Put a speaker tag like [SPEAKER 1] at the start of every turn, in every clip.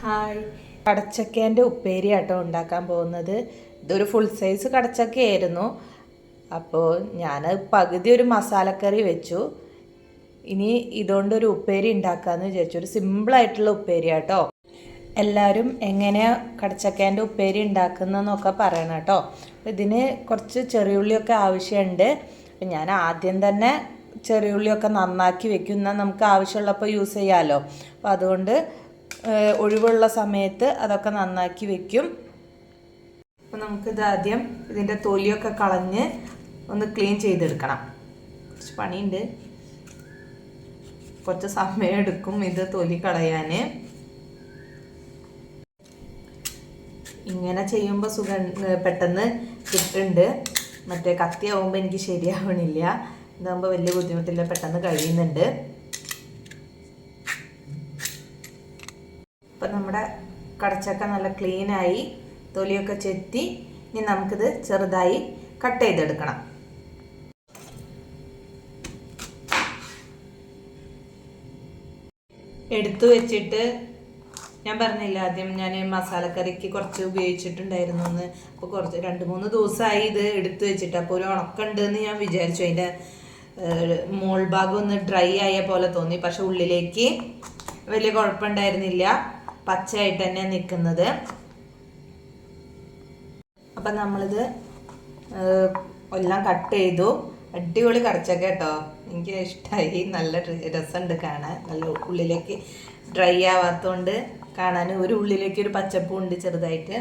[SPEAKER 1] Hi. കടച്ചക്കേന്റെ ഉപ്പേരി ആട്ടോ ഉണ്ടാക്കാൻ പോകുന്നത്. ഇതൊരു ഫുൾ സൈസ് കടച്ചക്കയായിരുന്നു അപ്പോൾ ഞാൻ പകുതി ഒരു മസാലക്കറി വെച്ചു. ഇനി ഇതുകൊണ്ടൊരു ഉപ്പേരി ഉണ്ടാക്കാമെന്ന് വിചാരിച്ചു. ഒരു സിമ്പിളായിട്ടുള്ള ഉപ്പേരി ആട്ടോ. എല്ലാവരും എങ്ങനെയാണ് കടച്ചക്കേന്റെ ഉപ്പേരി ഉണ്ടാക്കുന്നതെന്നൊക്കെ പറയണം കേട്ടോ. ഇതിന് കുറച്ച് ചെറിയുള്ളിയൊക്കെ ആവശ്യമുണ്ട്. അപ്പം ഞാൻ ആദ്യം തന്നെ ചെറിയുള്ളിയൊക്കെ നന്നാക്കി വെക്കും. എന്നാൽ നമുക്ക് ആവശ്യമുള്ളപ്പോൾ യൂസ് ചെയ്യാമല്ലോ അപ്പോൾ അതുകൊണ്ട് ഒഴിവുള്ള സമയത്ത് അതൊക്കെ നന്നാക്കി വെക്കും. അപ്പോൾ നമുക്കിത് ആദ്യം ഇതിന്റെ തൊലിയൊക്കെ കളഞ്ഞ് ഒന്ന് ക്ലീൻ ചെയ്തെടുക്കണം. കുറച്ച് പണിയുണ്ട്. കുറച്ച് സമയം എടുക്കും ഇത് തൊലി കളയാൻ ഇങ്ങനെ ചെയ്യുമ്പോൾ സുഖം പെട്ടെന്ന് കിട്ടുന്നുണ്ട് മറ്റേ കത്തിയാവുമ്പോൾ എനിക്ക് ശരിയാവണില്ല. ഇതാകുമ്പോൾ വലിയ ബുദ്ധിമുട്ടില്ല പെട്ടെന്ന് കഴിയുന്നുണ്ട്. ഇപ്പം നമ്മുടെ കടച്ചക്ക നല്ല ക്ലീനായി തൊലിയൊക്കെ ചെത്തി ഇനി നമുക്കിത് ചെറുതായി കട്ട് ചെയ്തെടുക്കണം. എടുത്തു വെച്ചിട്ട് ഞാൻ പറഞ്ഞില്ല ആദ്യം ഞാൻ മസാലക്കറിക്ക് കുറച്ച് ഉപയോഗിച്ചിട്ടുണ്ടായിരുന്നു എന്ന്. അപ്പോൾ കുറച്ച് രണ്ട് മൂന്ന് ദിവസമായി ഇത് എടുത്തു വെച്ചിട്ട്. അപ്പോൾ ഒരു ഉണക്കുണ്ട് എന്ന് ഞാൻ വിചാരിച്ചു. അതിന്റെ മോൾ ഭാഗം ഒന്ന് ഡ്രൈ ആയ പോലെ തോന്നി. പക്ഷെ ഉള്ളിലേക്ക് വലിയ കുഴപ്പമുണ്ടായിരുന്നില്ല. പച്ചയായിട്ട് തന്നെ നിൽക്കുന്നത്. അപ്പം നമ്മളിത് എല്ലാം കട്ട് ചെയ്തു. അടിപൊളി കറിച്ചൊക്കെ കേട്ടോ. എനിക്ക് ഇഷ്ടമായി നല്ല രസമുണ്ട് കാണാൻ. നല്ല ഉള്ളിലേക്ക് ഡ്രൈ ആവാത്തതുകൊണ്ട് കാണാൻ. ഒരു ഉള്ളിലേക്ക് ഒരു പച്ചപ്പും ഉണ്ട് ചെറുതായിട്ട്.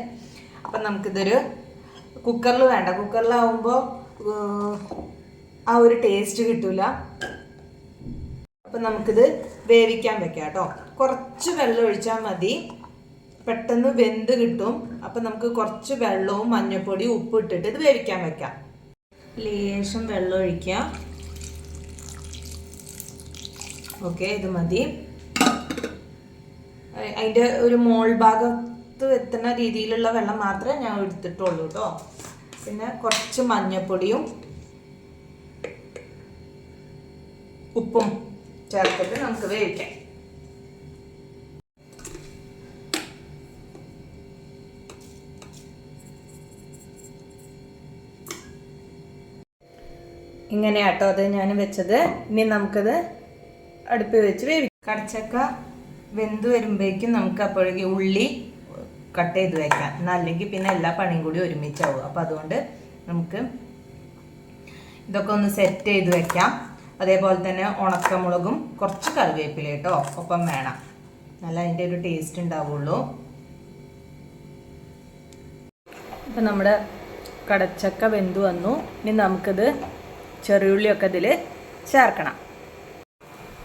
[SPEAKER 1] അപ്പം നമുക്കിതൊരു കുക്കറിൽ വേണ്ട. കുക്കറിലാവുമ്പോൾ ആ ഒരു ടേസ്റ്റ് കിട്ടൂല. അപ്പം നമുക്കിത് വേവിക്കാൻ വെക്കാം കേട്ടോ. കുറച്ച് വെള്ളം ഒഴിച്ചാൽ മതി. പെട്ടെന്ന് വെന്ത് കിട്ടും. അപ്പം നമുക്ക് കുറച്ച് വെള്ളവും മഞ്ഞൾപ്പൊടിയും ഉപ്പ് ഇട്ടിട്ട് ഇത് വേവിക്കാൻ വെക്കാം. ലേശം വെള്ളം ഒഴിക്കാം ഓക്കെ ഇത് മതി. അതിന്റെ ഒരു മോൾ ഭാഗത്ത് എത്തുന്ന രീതിയിലുള്ള വെള്ളം മാത്രമേ ഞാൻ എടുത്തിട്ടുള്ളൂ കേട്ടോ. പിന്നെ കുറച്ച് മഞ്ഞൾപ്പൊടിയും ഉപ്പും ചേർത്തിട്ട് നമുക്ക് വേവിക്കാം. ഇങ്ങനെയാട്ടോ അത് ഞാൻ വെച്ചത്. ഇനി നമുക്കത് അടുപ്പിൽ വെച്ച് വേവിക്കാം. കടച്ചക്ക വെന്ത് വരുമ്പോഴേക്കും നമുക്ക് അപ്പോഴേക്ക് ഉള്ളി കട്ട് ചെയ്ത് വെക്കാം. എന്നല്ലെങ്കിൽ പിന്നെ എല്ലാ പണിയും കൂടി ഒരുമിച്ചാവും. അപ്പോൾ അതുകൊണ്ട് നമുക്ക് ഇതൊക്കെ ഒന്ന് സെറ്റ് ചെയ്ത് വെക്കാം. അതേപോലെ തന്നെ ഉണക്കമുളകും കുറച്ച് കറിവേപ്പില കേട്ടോ ഒപ്പം വേണം. നല്ല അതിന്റെ ഒരു ടേസ്റ്റ് ഉണ്ടാവുള്ളൂ. ഇപ്പം നമ്മുടെ കടച്ചക്ക വെന്ത് വന്നു. ഇനി നമുക്കിത് ചെറിയുള്ളിയൊക്കെ ഇതിൽ ചേർക്കണം.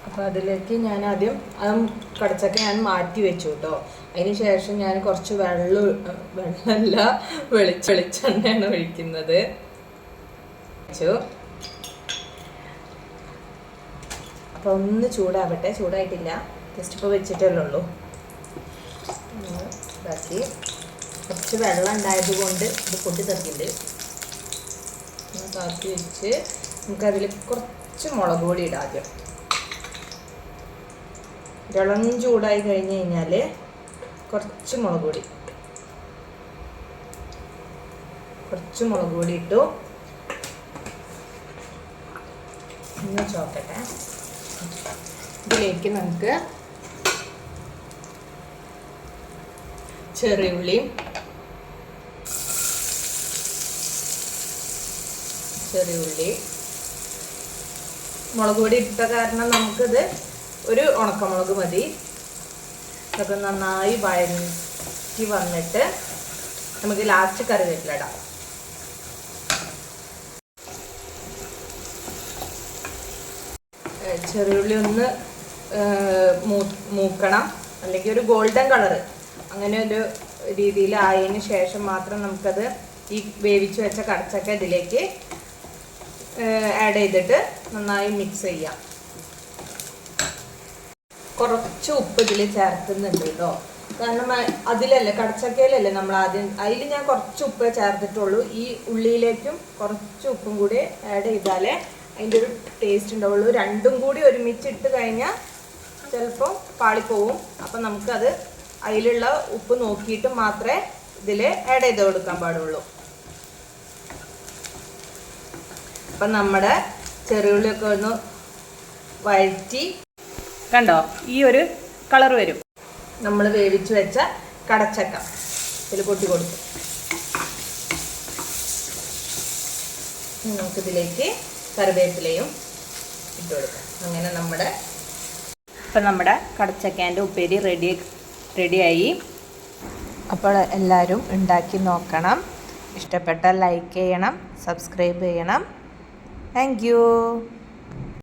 [SPEAKER 1] അപ്പോൾ അതിലേക്ക് ഞാൻ ആദ്യം അത് കടച്ചൊക്കെ ഞാൻ മാറ്റി വെച്ചു കേട്ടോ. അതിന് ശേഷം ഞാൻ കുറച്ച് വെള്ളം വെള്ളമല്ല വെളിച്ച വെളിച്ചെണ്ണയാണ് ഒഴിക്കുന്നത്. വെച്ചു. അപ്പോൾ ഒന്ന് ചൂടാവട്ടെ. ചൂടായിട്ടില്ല. ജസ്റ്റ് ഇപ്പോൾ വെച്ചിട്ടല്ലേ ഉള്ളൂ. ഇതാക്കി. കുറച്ച് വെള്ളം ഉണ്ടായത് കൊണ്ട് ഇത് പൊട്ടി തെറിക്കുന്നുണ്ട്. കാത്തി വെച്ച് നമുക്കതിൽ കുറച്ച് മുളക് പൊടി ഇടാം ആദ്യം. ഇളം ചൂടായി കഴിഞ്ഞ് കഴിഞ്ഞാൽ കുറച്ച് മുളക് പൊടി. കുറച്ച് മുളക് പൊടി ഇട്ടു. ഒന്ന് ചോക്കട്ടെ. ഇതിലേക്ക് നമുക്ക് ചെറിയ ഉള്ളിയും ചെറിയ ചെറിയുള്ളി മുളക് പൊടി ഇട്ട കാരണം നമുക്കിത് ഒരു ഉണക്കമുളക് മതി. ഇതൊക്കെ നന്നായി വഴറ്റി വന്നിട്ട് നമുക്ക് ലാസ്റ്റ് കറിവേപ്പില ഇടാം. ചെറുള്ളി ഒന്ന് മൂക്കണം. അല്ലെങ്കിൽ ഒരു ഗോൾഡൻ കളറ് അങ്ങനെ ഒരു രീതിയിൽ ആയതിന് ശേഷം മാത്രം നമുക്കത് ഈ വേവിച്ച് വെച്ച കടച്ചൊക്കെ ഇതിലേക്ക് ആഡ് ചെയ്തിട്ട് നന്നായി മിക്സ് ചെയ്യാം. കുറച്ച് ഉപ്പ് ഇതിൽ ചേർക്കുന്നുണ്ട് കേട്ടോ കാരണം അതിലല്ലേ കടച്ചക്കയിലല്ലേ നമ്മൾ ആദ്യം അതിൽ ഞാൻ കുറച്ച് ഉപ്പ് ചേർത്തിട്ടുള്ളൂ. ഈ ഉള്ളിയിലേക്കും കുറച്ച് ഉപ്പും കൂടി ആഡ് ചെയ്താലേ അതിന്റെ ഒരു ടേസ്റ്റ് ഉണ്ടാവുള്ളൂ. രണ്ടും കൂടി ഒരുമിച്ച് ഇട്ട് കഴിഞ്ഞാൽ ചിലപ്പോൾ പാളിപ്പോവും. അപ്പം നമുക്കത് അതിലുള്ള ഉപ്പ് നോക്കിയിട്ട് മാത്രമേ ഇതിൽ ആഡ് ചെയ്ത് കൊടുക്കാൻ പാടുള്ളൂ. അപ്പം നമ്മുടെ ചെറിയുള്ളിയൊക്കെ ഒന്ന് വഴറ്റി കണ്ടോ? ഈ ഒരു കളർ വരും. നമ്മൾ വേവിച്ച് വെച്ച കടച്ചക്ക ഇതിൽ കൊട്ടി കൊടുക്കും. നമുക്കിതിലേക്ക് കറിവേപ്പിലയും ഇട്ട് കൊടുക്കാം. അങ്ങനെ നമ്മുടെ ഇപ്പം നമ്മുടെ കടച്ചക്കേന്റെ ഉപ്പേരി റെഡി റെഡിയായി. അപ്പോൾ എല്ലാവരും ഉണ്ടാക്കി നോക്കണം. ഇഷ്ടപ്പെട്ടാൽ ലൈക്ക് ചെയ്യണം സബ്സ്ക്രൈബ് ചെയ്യണം. Thank you.